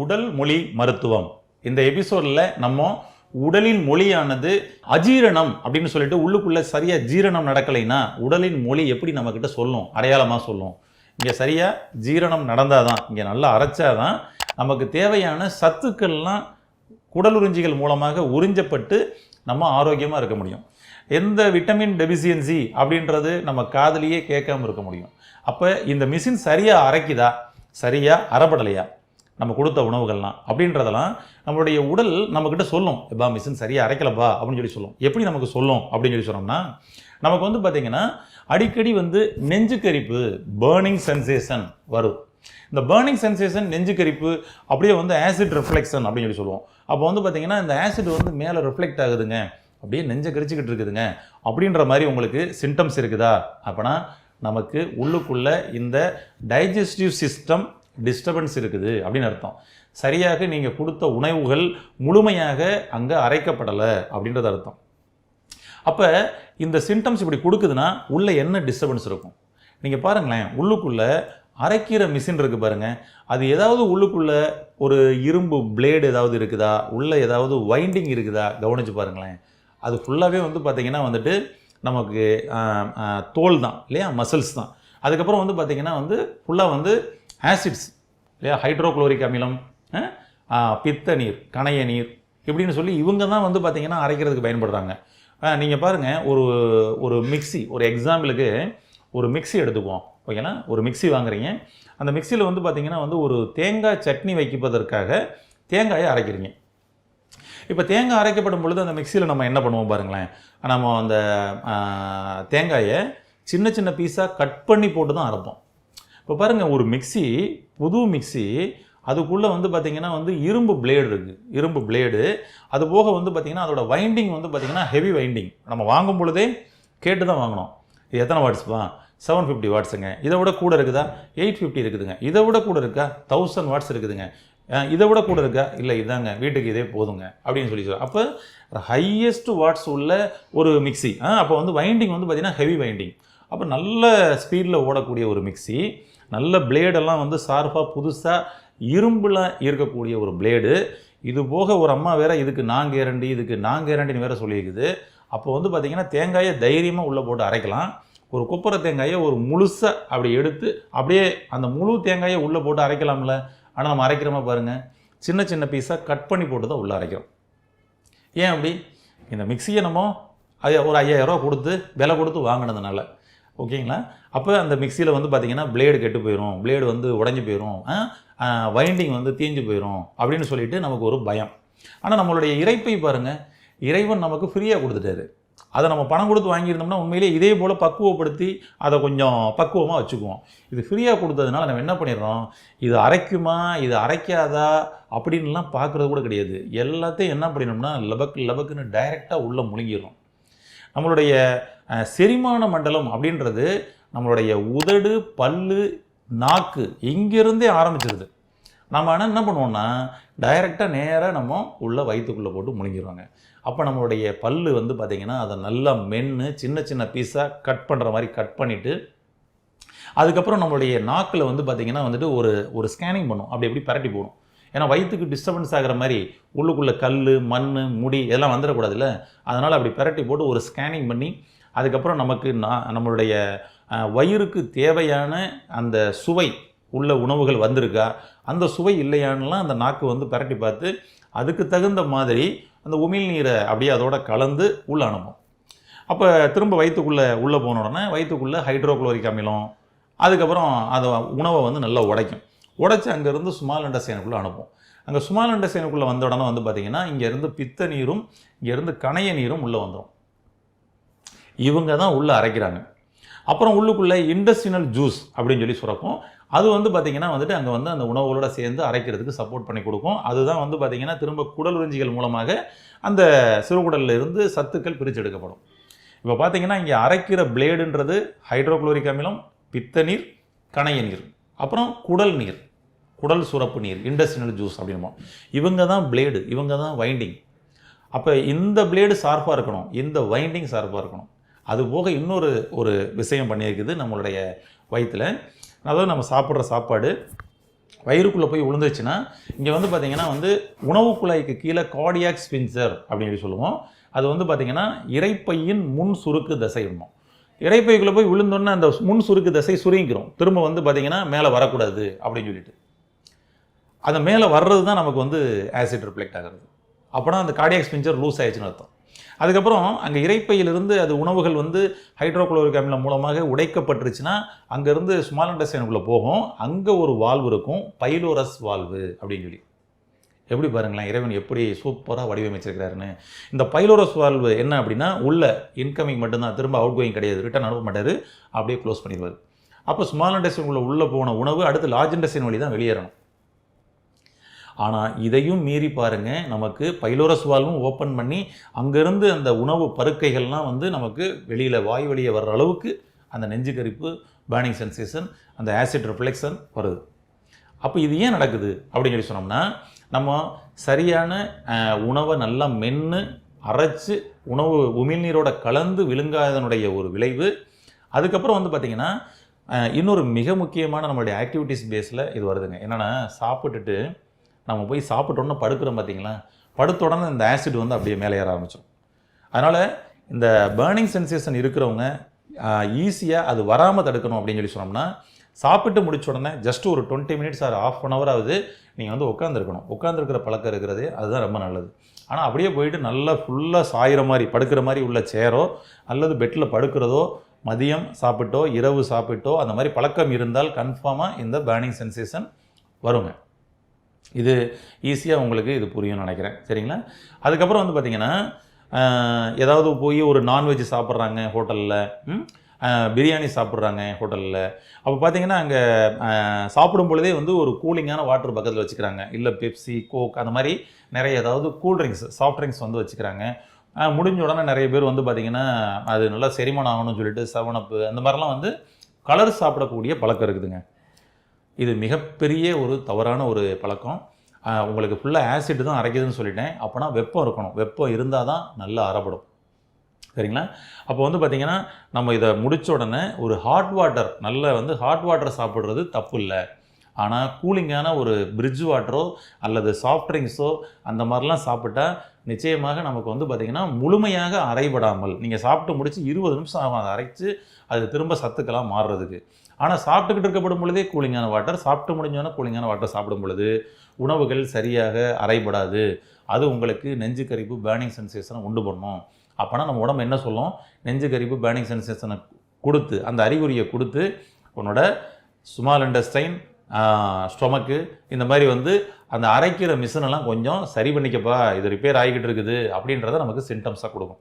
உடல் மொழி மருத்துவம். இந்த எபிசோடில் நம்ம உடலின் மொழியானது அஜீரணம் அப்படின்னு சொல்லிட்டு உள்ளுக்குள்ளே சரியாக ஜீரணம் நடக்கலைன்னா உடலின் மொழி எப்படி நம்மக்கிட்ட சொல்லும்? அடையாளமாக சொல்லும். இங்கே சரியாக ஜீரணம் நடந்தாதான் இங்கே நல்லா அரைச்சாதான் நமக்கு தேவையான சத்துக்கள்லாம் குடலுறிஞ்சிகள் மூலமாக உறிஞ்சப்பட்டு நம்ம ஆரோக்கியமாக இருக்க முடியும். எந்த விட்டமின் டெபிசியன்சி அப்படின்றது நம்ம காதலியே கேட்காம இருக்க முடியும். அப்போ இந்த மிஷின் சரியாக அரைக்குதா? சரியாக அறப்படலையா? நம்ம கொடுத்த உணவுகள்லாம் அப்படின்றதெல்லாம் நம்மளுடைய உடல் நம்மக்கிட்ட சொல்லும். எப்பா மிஷின் சரியாக அரைக்கலப்பா அப்படின்னு சொல்லி சொல்லும். எப்படி நமக்கு சொல்லும் அப்படின்னு சொல்லி சொன்னோம்னா நமக்கு வந்து பார்த்திங்கன்னா அடிக்கடி வந்து நெஞ்சுக்கரிப்பு பேர்னிங் சென்சேஷன் வரும். இந்த பேர்னிங் சென்சேஷன் நெஞ்சுக்கரிப்பு அப்படியே வந்து ஆசிட் ரிஃப்ளெக்ஷன் அப்படின்னு சொல்லி சொல்லுவோம். அப்போ வந்து பார்த்திங்கன்னா இந்த ஆசிட் வந்து மேலே ரிஃப்ளெக்ட் ஆகுதுங்க. அப்படியே நெஞ்சை கரிச்சிக்கிட்டு இருக்குதுங்க. அப்படின்ற மாதிரி உங்களுக்கு சிம்டம்ஸ் இருக்குதா? அப்போனா நமக்கு உள்ளுக்குள்ளே இந்த டைஜஸ்டிவ் சிஸ்டம் டிஸ்டர்பன்ஸ் இருக்குது அப்படின்னு அர்த்தம். சரியாக நீங்கள் கொடுத்த உணவுகள் முழுமையாக அங்கே அரைக்கப்படலை அப்படின்றது அர்த்தம். அப்போ இந்த சிம்டம்ஸ் இப்படி கொடுக்குதுன்னா உள்ளே என்ன டிஸ்டர்பன்ஸ் இருக்கும்? நீங்கள் பாருங்களேன் உள்ளுக்குள்ளே அரைக்கிற மிஷின் இருக்குது பாருங்கள் அது ஏதாவது உள்ளுக்குள்ளே ஒரு இரும்பு பிளேடு ஏதாவது இருக்குதா? உள்ளே ஏதாவது வைண்டிங் இருக்குதா? கவனிச்சு பாருங்களேன். அது ஃபுல்லாகவே வந்து பார்த்திங்கன்னா வந்துட்டு நமக்கு தோல் தான் இல்லையா? மசில்ஸ் தான். அதுக்கப்புறம் வந்து பார்த்திங்கன்னா வந்து ஃபுல்லாக வந்து ஆசிட்ஸ் இல்லையா? ஹைட்ரோக்ளோரிக் அமிலம் பித்த நீர் கணைய நீர் இப்படின்னு சொல்லி இவங்க தான் வந்து பார்த்திங்கன்னா அரைக்கிறதுக்கு பயன்படுறாங்க. நீங்கள் பாருங்கள் ஒரு ஒரு மிக்ஸி ஒரு எக்ஸாம்பிளுக்கு ஒரு மிக்ஸி எடுத்துக்குவோம். ஓகேனா ஒரு மிக்ஸி வாங்குறீங்க. அந்த மிக்ஸியில் வந்து பார்த்தீங்கன்னா வந்து ஒரு தேங்காய் சட்னி வைப்பதற்காக தேங்காயை அரைக்கிறீங்க. இப்போ தேங்காய் அரைக்கப்படும் பொழுது அந்த மிக்சியில் நம்ம என்ன பண்ணுவோம் பாருங்களேன். நம்ம அந்த தேங்காயை சின்ன சின்ன பீஸாக கட் பண்ணி போட்டு தான் அரைப்போம். இப்போ பாருங்கள் ஒரு மிக்ஸி புது மிக்ஸி அதுக்குள்ளே வந்து பார்த்திங்கன்னா வந்து இரும்பு பிளேடு இருக்குது இரும்பு பிளேடு அது போக வந்து பார்த்திங்கன்னா அதோட வைண்டிங் வந்து பார்த்திங்கன்னா ஹெவி வைண்டிங் நம்ம வாங்கும் பொழுதே கேட்டு தான் வாங்கினோம் இது எத்தனை வாட்ஸ்ப்பா செவன் ஃபிஃப்டி வாட்ஸுங்க இதை விட கூட இருக்குதா? எயிட் ஃபிஃப்டி இருக்குதுங்க. இதை விட கூட இருக்கா? தௌசண்ட் வாட்ஸ் இருக்குதுங்க. இதை விட கூட இருக்கா? இல்லை இதாங்க. வீட்டுக்கு இதே போதுங்க. அப்படின்னு சொல்லி சொல்லுவாங்க அப்போ ஹையஸ்ட் வாட்ஸ் உள்ள ஒரு மிக்ஸி. அப்போ வந்து வைண்டிங் வந்து பார்த்திங்கன்னா ஹெவி வைண்டிங் அப்போ நல்ல ஸ்பீடில் ஓடக்கூடிய ஒரு மிக்ஸி நல்ல பிளேடெல்லாம் வந்து சார்பாக புதுசாக இரும்பில் இருக்கக்கூடிய ஒரு பிளேடு இது போக ஒரு அம்மா வேற இதுக்கு நான் கேரண்டி இதுக்கு நான் கேரண்டின்னு வேற சொல்லியிருக்குது. அப்போ வந்து பார்த்திங்கன்னா தேங்காயை தைரியமாக உள்ளே போட்டு அரைக்கலாம். ஒரு கொப்பரை தேங்காயை ஒரு முழுசாக அப்படி எடுத்து அப்படியே அந்த முழு தேங்காயை உள்ளே போட்டு அரைக்கலாம்ல. ஆனால் நம்ம அரைக்கிறோமா பாருங்கள் சின்ன சின்ன பீஸாக கட் பண்ணி போட்டு தான் உள்ளே அரைக்கிறோம். ஏன் அப்படி? இந்த மிக்சியை நம்ம ஐயா ஒரு ஐயாயிரம் ரூபா கொடுத்து விலை கொடுத்து வாங்கினதுனால. ஓகேங்களா? அப்போ அந்த மிக்சியில் வந்து பார்த்தீங்கன்னா பிளேடு கெட்டு போயிடும் பிளேடு வந்து உடஞ்சி போயிடும் வைண்டிங் வந்து தீஞ்சு போயிடும் அப்படின்னு சொல்லிட்டு நமக்கு ஒரு பயம். ஆனால் நம்மளுடைய இறைப்பை பாருங்கள் இறைவன் நமக்கு ஃப்ரீயாக கொடுத்துட்டாரு. அதை நம்ம பணம் கொடுத்து வாங்கியிருந்தோம்னா உண்மையிலே இதே போல் பக்குவப்படுத்தி அதை கொஞ்சம் பக்குவமாக வச்சுக்குவோம். இது ஃப்ரீயாக கொடுத்ததுனால நம்ம என்ன பண்ணிடுறோம்? இது அரைக்குமா? இது அரைக்காதா? அப்படின்லாம் பார்க்குறது கூட கிடையாது. எல்லாத்தையும் என்ன பண்ணிடணும்னா லபக்கு லபக்குன்னு டைரெக்டாக உள்ளே முழுங்கிடுறோம். நம்மளுடைய செரிமான மண்டலம் அப்படின்றது நம்மளுடைய உதடு பல்லு நாக்கு இங்கிருந்தே ஆரம்பிச்சிருது. நம்ம ஆனால் என்ன பண்ணுவோம்னா டைரெக்டாக நேராக நம்ம உள்ள வயிற்றுக்குள்ளே போட்டு முழுங்கிடுவாங்க அப்போ நம்மளுடைய பல்லு வந்து பார்த்திங்கன்னா அதை நல்லா மென்று சின்ன சின்ன பீஸாக கட் பண்ணுற மாதிரி கட் பண்ணிவிட்டு அதுக்கப்புறம் நம்மளுடைய நாக்கில் வந்து பார்த்திங்கன்னா வந்துட்டு ஒரு ஒரு ஸ்கேனிங் பண்ணும். அப்படி எப்படி பரட்டி போடும். ஏன்னா வயிற்றுக்கு டிஸ்டர்பன்ஸ் ஆகிற மாதிரி உள்ளுக்குள்ளே கல் மண் முடி இதெல்லாம் வந்துடக்கூடாதுல்ல அதனால் அப்படி பரட்டி போட்டு ஒரு ஸ்கேனிங் பண்ணி அதுக்கப்புறம் நமக்கு நான் நம்மளுடைய வயிறுக்கு தேவையான அந்த சுவை உள்ள உணவுகள் வந்திருக்கா? அந்த சுவை இல்லையான்லாம் அந்த நாக்கு வந்து பரட்டி பார்த்து அதுக்கு தகுந்த மாதிரி அந்த உமிழ் நீரை அப்படியே அதோட கலந்து உள்ள அனுப்பும். அப்போ திரும்ப வயிற்றுக்குள்ளே உள்ளே போன உடனே வயிற்றுக்குள்ளே ஹைட்ரோக்ளோரிக் அமிலம் அதுக்கப்புறம் அதை உணவை வந்து நல்லா உடைக்கும். உடைச்சி அங்கேருந்து சுமால் அண்டசேனுக்குள்ளே அனுப்பும். அங்கே சுமால் அண்டசேனுக்குள்ளே வந்த உடனே வந்து பார்த்திங்கன்னா இங்கேருந்து பித்த நீரும் இங்கேருந்து கணைய நீரும் உள்ளே வந்துடும் இவங்க தான் உள்ளே அரைக்கிறாங்க. அப்புறம் உள்ளுக்குள்ளே இண்டஸ்ட்ரியல் ஜூஸ் அப்படின்னு சொல்லி சுரக்கும். அது வந்து பார்த்திங்கன்னா வந்துட்டு அங்கே வந்து அந்த உணவுகளோட சேர்ந்து அரைக்கிறதுக்கு சப்போர்ட் பண்ணி கொடுக்கும். அதுதான் வந்து பார்த்திங்கன்னா திரும்ப குடல் உறிஞ்சிகள் மூலமாக அந்த சிறுகுடல்ல இருந்து சத்துக்கள் பிரிச்செடுக்கப்படும் இப்போ பார்த்திங்கன்னா இங்கே அரைக்கிற பிளேடுன்றது ஹைட்ரோக்ளோரிக் அமிலம் பித்த நீர் கணைய நீர் அப்புறம் குடல் நீர் குடல் சுரப்பு நீர் இண்டஸ்ட்ரியல் ஜூஸ் அப்படின்போம் இவங்க தான் பிளேடு இவங்க தான் வைண்டிங் அப்போ இந்த பிளேடு ஷார்ப்பாக இருக்கணும். இந்த வைண்டிங் ஷார்ப்பாக இருக்கணும். அது போக இன்னொரு ஒரு விஷயம் பண்ணியிருக்குது நம்மளுடைய வயிற்றில் அதாவது நம்ம சாப்பிட்ற சாப்பாடு வயிறுக்குள்ளே போய் விழுந்துச்சுன்னா இங்கே வந்து பார்த்திங்கன்னா வந்து உணவு குழாய்க்கு கீழே கார்டியாக் ஸ்பின்சர் அப்படின்னு சொல்லி சொல்லுவோம். அது வந்து பார்த்திங்கன்னா இறைப்பையின் முன் சுருக்கு தசை என்னும். இறைப்பைக்குள்ளே போய் விழுந்தோன்னே அந்த முன் சுருக்கு தசை சுருங்கிக்கிறோம் திரும்ப வந்து பார்த்திங்கன்னா மேலே வரக்கூடாது அப்படின்னு சொல்லிட்டு. அந்த மேலே வர்றது தான் நமக்கு வந்து ஆசிட் ரிஃப்ளெக்ட் ஆகிறது. அப்போனா அந்த கார்டியாக் ஸ்பின்சர் லூஸ் ஆயிடுச்சுன்னு அர்த்தம். அதுக்கப்புறம் அங்கே இறைப்பையிலிருந்து அது உணவுகள் வந்து ஹைட்ரோக்ளோரிக் அமிலம் மூலமாக உடைக்கப்பட்டுருச்சுன்னா அங்கேருந்து ஸ்மால் இன்டெஸ்டைனுக்குள்ளே போகும். அங்கே ஒரு வால்வு இருக்கும். பைலோரஸ் வால்வு அப்படின்னு சொல்லி. எப்படி பாருங்களேன் இறைவன் எப்படி சூப்பராக வடிவமைச்சிருக்கிறாருன்னு. இந்த பைலோரஸ் வால்வு என்ன அப்படின்னா உள்ள இன்கமிங் மட்டும்தான். திரும்ப அவுட் கோயிங் கிடையாது. ரிட்டர்ன் அனுப்ப மாட்டார். அப்படியே க்ளோஸ் பண்ணிடுவார். அப்போ ஸ்மால் இன்டெஸ்டைன் உள்ளே உள்ளே போன உணவு அடுத்து லார்ஜ் இன்டெஸ்டைன் வழி தான் வெளியேறணும். ஆனால் இதையும் மீறி பாருங்கள் நமக்கு பைலோரஸ் வால்வும் ஓப்பன் பண்ணி அங்கேருந்து அந்த உணவு பருக்கைகள்லாம் வந்து நமக்கு வெளியில் வாய் வெளியே வர்ற அளவுக்கு அந்த நெஞ்சு கரிப்பு பேர்னிங் சென்சேஷன் அந்த ஆசிட் ரிஃப்ளெக்ஷன் வருது. அப்போ இது ஏன் நடக்குது? அப்படின்னு சொல்லி சொன்னோம்னா நம்ம சரியான உணவை நல்லா மென்று அரைச்சு உணவு உமிழ்நீரோட கலந்து விழுங்காதனுடைய ஒரு விளைவு. அதுக்கப்புறம் வந்து பார்த்திங்கன்னா இன்னொரு மிக முக்கியமான நம்மளுடைய ஆக்டிவிட்டீஸ் பேஸில் இது வருதுங்க. என்னென்னா சாப்பிட்டுட்டு நம்ம போய் சாப்பிட்டோன்னு படுக்கிறோம் பார்த்தீங்களா படுத்த உடனே இந்த ஆசிட் வந்து அப்படியே மேலே ஏற ஆரம்பிச்சிடும் அதனால் இந்த பேர்னிங் சென்சேஷன் இருக்கிறவங்க ஈஸியாக அது வராமல் தடுக்கணும் அப்படின்னு சொல்லி சொன்னோம்னா சாப்பிட்டு முடிச்ச உடனே ஜஸ்ட் ஒரு twenty minutes or half an hour ஆகுது நீங்கள் வந்து உட்காந்துருக்கணும் உட்காந்துருக்கிற பழக்கம் இருக்கிறது அதுதான் ரொம்ப நல்லது. ஆனால் அப்படியே போயிட்டு நல்லா ஃபுல்லாக சாயிற மாதிரி படுக்கிற மாதிரி உள்ள சேரோ அல்லது பெட்டில் படுக்கிறதோ மதியம் சாப்பிட்டோ இரவு சாப்பிட்டோ அந்த மாதிரி பழக்கம் இருந்தால் கன்ஃபார்மாக இந்த பேர்னிங் சென்சேஷன் வருங்க. இது ஈஸியாக உங்களுக்கு இது புரியும்னு நினைக்கிறேன். சரிங்களா? அதுக்கப்புறம் வந்து பார்த்திங்கன்னா ஏதாவது போய் ஒரு நான்வெஜ் சாப்பிட்றாங்க ஹோட்டலில் பிரியாணி சாப்பிட்றாங்க ஹோட்டலில். அப்போ பார்த்தீங்கன்னா அங்கே சாப்பிடும் பொழுதே வந்து ஒரு கூலிங்கான வாட்டர் பக்கத்தில் வச்சுக்கிறாங்க. இல்லை பெப்சி கோக் அந்த மாதிரி நிறைய ஏதாவது கூல்ட்ரிங்க்ஸ் சாஃப்ட் ட்ரிங்க்ஸ் வந்து வச்சுக்கிறாங்க. முடிஞ்ச உடனே நிறைய பேர் வந்து பார்த்திங்கன்னா அது நல்லா செரிமானம் ஆகணும்னு சொல்லிட்டு செவனப்பு அந்த மாதிரிலாம் வந்து கலர் சாப்பிடக்கூடிய பழக்கம் இருக்குதுங்க. இது மிகப்பெரிய ஒரு தவறான ஒரு பழக்கம். உங்களுக்கு ஃபுல்லாக ஆசிட் தான் அரைக்குதுன்னு சொல்லிட்டேன். அப்போனா வெப்பம் இருக்கணும். வெப்பம் இருந்தால் தான் நல்லா அறப்படும். சரிங்களா? அப்போ வந்து பார்த்திங்கன்னா நம்ம இதை முடித்த உடனே ஒரு ஹாட் வாட்டர் நல்ல வந்து ஹாட் வாட்டர் சாப்பிட்றது தப்பு இல்லை ஆனால் கூலிங்கான ஒரு பிரிட்ஜ் வாட்டரோ அல்லது சாஃப்ட் ட்ரிங்க்ஸோ அந்த மாதிரிலாம் சாப்பிட்டா நிச்சயமாக நமக்கு வந்து பார்த்திங்கன்னா முழுமையாக அரைபடாமல் நீங்கள் சாப்பிட்டு முடித்து இருபது நிமிஷம் ஆகும். அதை அரைச்சி அது திரும்ப சத்துக்கெல்லாம் மாறுறதுக்கு. ஆனால் சாப்பிட்டுக்கிட்டு இருக்கப்படும் பொழுதே கூலிங்கான வாட்டர் சாப்பிட்டு முடிஞ்சோன்னா கூலிங்கான வாட்டர் சாப்பிடும் பொழுது உணவுகள் சரியாக அரைபடாது. அது உங்களுக்கு நெஞ்சு கரிப்பு பேர்னிங் சென்சேஷனை உண்டு பண்ணும். அப்போனா நம்ம உடம்பு என்ன சொல்லும்? நெஞ்சு கரிப்பு பேர்னிங் சென்சேஷனை கொடுத்து அந்த அறிகுறியை கொடுத்து உன்னோட சுமால் இண்டஸ்டைன் ஸ்டொமக்கு இந்த மாதிரி வந்து அந்த அரைக்கிற மிஷினெல்லாம் கொஞ்சம் சரி பண்ணிக்கப்பா இது ரிப்பேர் ஆகிக்கிட்டு இருக்குது அப்படின்றத நமக்கு சிம்டம்ஸாக கொடுக்கும்.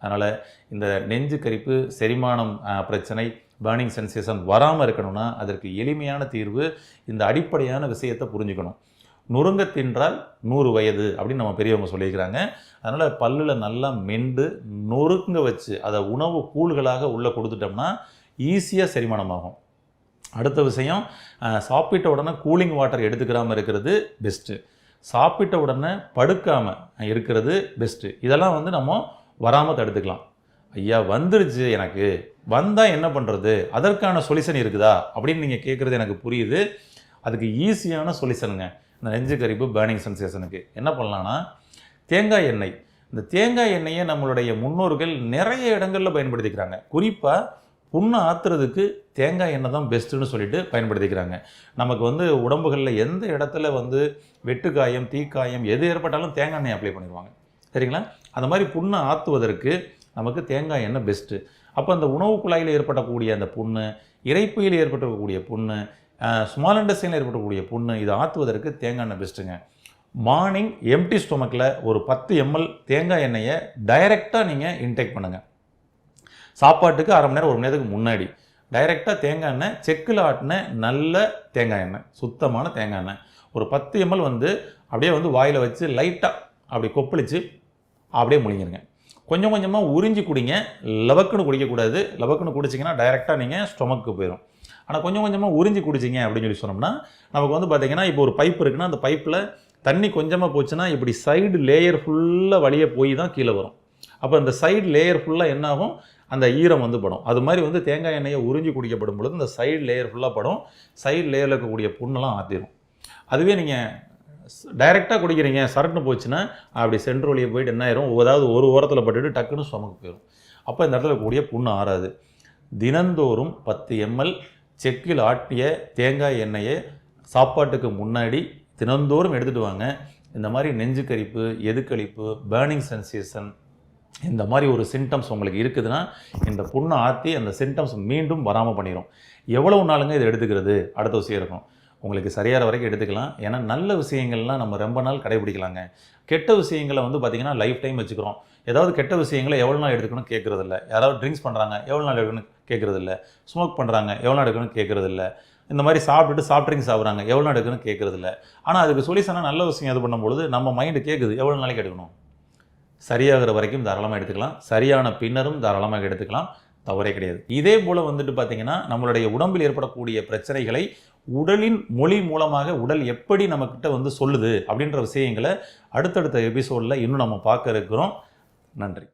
அதனால் இந்த நெஞ்சு கரிப்பு செரிமானம் பிரச்சனை பேர்னிங் சென்சேஷன் வராமல் இருக்கணும்னா அதற்கு எளிமையான தீர்வு இந்த அடிப்படையான விஷயத்தை புரிஞ்சுக்கணும். நுறுங்க தின்றால் நூறு வயது அப்படின்னு நம்ம பெரியவங்க சொல்லியிருக்கிறாங்க. அதனால் பல்லில் நல்லா மெண்டு நொறுங்க வச்சு அதை உணவு கூழ்களாக உள்ளே கொடுத்துட்டோம்னா ஈஸியாக செரிமானமாகும். அடுத்த விஷயம் சாப்பிட்ட உடனே கூலிங் வாட்டர் எடுத்துக்கிறாமல் இருக்கிறது பெஸ்ட்டு சாப்பிட்ட உடனே படுக்காமல் இருக்கிறது பெஸ்ட்டு இதெல்லாம் வந்து நம்ம வராமல் தடுத்துக்கலாம். ஐயா வந்துருச்சு எனக்கு. வந்தால் என்ன பண்ணுறது அதற்கான சொல்யூஷன் இருக்குதா? அப்படின்னு நீங்கள் கேட்குறது எனக்கு புரியுது. அதுக்கு ஈஸியான சொல்யூஷனுங்க இந்த நெஞ்சு கரிப்பு பேர்னிங் சென்சேஷனுக்கு என்ன பண்ணலான்னா தேங்காய் எண்ணெய். இந்த தேங்காய் எண்ணெயை நம்மளுடைய முன்னோர்கள் நிறைய இடங்களில் பயன்படுத்திக்கிறாங்க. குறிப்பாக புண்ணை ஆத்துறதுக்கு தேங்காய் எண்ணெய் தான் பெஸ்ட்டுன்னு சொல்லிட்டு பயன்படுத்திக்கிறாங்க. நமக்கு வந்து உடம்புகளில் எந்த இடத்துல வந்து வெட்டுக்காயம் தீக்காயம் எது ஏற்பட்டாலும் தேங்காய் எண்ணெய் அப்ளை பண்ணிடுவாங்க. சரிங்களா? அந்த மாதிரி புண்ணை ஆற்றுவதற்கு நமக்கு தேங்காய் எண்ணெய் பெஸ்ட்டு அப்போ அந்த உணவு குழாயில் ஏற்படக்கூடிய அந்த புண்ணு இறைப்பையில் ஏற்பட்டக்கூடிய புண்ணு ஸ்மால் இண்டஸ்ட்ரியில் ஏற்படக்கூடிய புண்ணு இதை ஆற்றுவதற்கு தேங்காய் எண்ணெய் பெஸ்ட்டுங்க மார்னிங் எம்டி ஸ்டொமக்கில் ஒரு பத்து எம்எல் தேங்காய் எண்ணெயை டைரெக்டாக நீங்கள் இன்டேக் பண்ணுங்கள் சாப்பாட்டுக்கு அரை மணி நேரம் ஒரு மணி நேரத்துக்கு முன்னாடி டைரெக்டாக தேங்காய் எண்ணெய் செக்கில் ஆட்டின நல்ல தேங்காய் எண்ணெய் சுத்தமான தேங்காய் எண்ணெய். ஒரு பத்து எம்எல் வந்து அப்படியே வந்து வாயில் வச்சு லைட்டாக அப்படி கொப்பளிச்சு அப்படியே முழுங்கிருங்க. கொஞ்சம் கொஞ்சமாக உறிஞ்சி குடிங்க. லவக்குன்னு குடிக்கக்கூடாது. லவக்குன்னு குடிச்சிங்கன்னா டைரெக்டாக நீங்கள் ஸ்டொமக்கு போயிடும் ஆனால் கொஞ்சம் கொஞ்சமாக உறிஞ்சி குடிச்சிங்க அப்படின்னு சொல்லி சொன்னோம்னா நமக்கு வந்து பார்த்திங்கன்னா இப்போ ஒரு பைப் இருக்குன்னா அந்த பைப்பில் தண்ணி கொஞ்சமாக போச்சுன்னா இப்படி சைடு லேயர் ஃபுல்லாக வழியே போய் தான் கீழே வரும். அப்போ அந்த சைடு லேயர் ஃபுல்லாக என்னாகும்? அந்த ஈரம் வந்து படும். அது மாதிரி வந்து தேங்காய் எண்ணெயை உறிஞ்சி குடிக்கப்படும் பொழுது இந்த சைடு லேயர் ஃபுல்லாக படும். சைடு லேயரில் இருக்கக்கூடிய புண்ணெல்லாம் ஆற்றிடும் அதுவே நீங்கள் டைரெக்டாக குடிக்கிறீங்க சரட்டுன்னு போச்சுன்னா அப்படி சென்ட்ரு வழியை போயிட்டு என்ன ஆயிரும்? ஏதாவது ஒரு ஓரத்தில் பட்டுட்டு டக்குன்னு சுமக்கு போயிடும் அப்போ இந்த இடத்துல கூடிய புண்ணு ஆறாது. தினந்தோறும் பத்து எம்எல் செக்கில் ஆட்டிய தேங்காய் எண்ணெயை சாப்பாட்டுக்கு முன்னாடி தினந்தோறும் எடுத்துகிட்டு வாங்க. இந்த மாதிரி நெஞ்சு கரிப்பு எதுக்களிப்பு பேர்னிங் சென்சேஷன் இந்த மாதிரி ஒரு சிம்டம்ஸ் உங்களுக்கு இருக்குதுன்னா இந்த புண்ணை ஆற்றி அந்த சிம்டம்ஸ் மீண்டும் வராமல் பண்ணிடும் எவ்வளவு நாளுங்க இதை எடுத்துக்கிறது? அடுத்த விஷயம் இருக்கும். உங்களுக்கு சரியாகிற வரைக்கும் எடுத்துக்கலாம். ஏன்னா நல்ல விஷயங்கள்லாம் நம்ம ரொம்ப நாள் கடைபிடிக்கலாங்க. கெட்ட விஷயங்களை வந்து பார்த்திங்கன்னா லைஃப் டைம் வச்சுக்கிறோம். ஏதாவது கெட்ட விஷயங்களை எவ்வளோ நாள் எடுக்கணும் கேட்குறதில்ல யாராவது ட்ரிங்க்ஸ் பண்ணுறாங்க எவ்வளோ நாள் எடுக்கணும் கேட்குறதில்ல ஸ்மோக் பண்ணுறாங்க எவ்வளோ நாள் எடுக்கணும் கேட்குறதில்ல இந்த மாதிரி சாப்பிட்டுட்டு சாஃப்ட் ட்ரிங்க்ஸ் சாப்பிட்றாங்க எவ்வளோ நாள் எடுக்கணும் கேட்குறதில்ல ஆனால் அதுக்கு சொல்யூஷனாக நல்ல விஷயம் இது பண்ணும்பொழுது நம்ம மைண்டு கேட்குது எவ்வளோ நாளைக்கு எடுக்கணும்? சரியாகிற வரைக்கும் தாராளமாக எடுத்துக்கலாம். சரியான பின்னரும் தாராளமாக எடுத்துக்கலாம். தவறே கிடையாது. இதே போல் வந்துட்டு பார்த்தீங்கன்னா நம்மளுடைய உடம்பில் ஏற்படக்கூடிய பிரச்சனைகளை உடலின் மொழி மூலமாக உடல் எப்படி நம்மக்கிட்ட வந்து சொல்லுது அப்படின்ற விஷயங்களை அடுத்தடுத்த எபிசோடில் இன்னும் நம்ம பார்க்க இருக்கிறோம். நன்றி.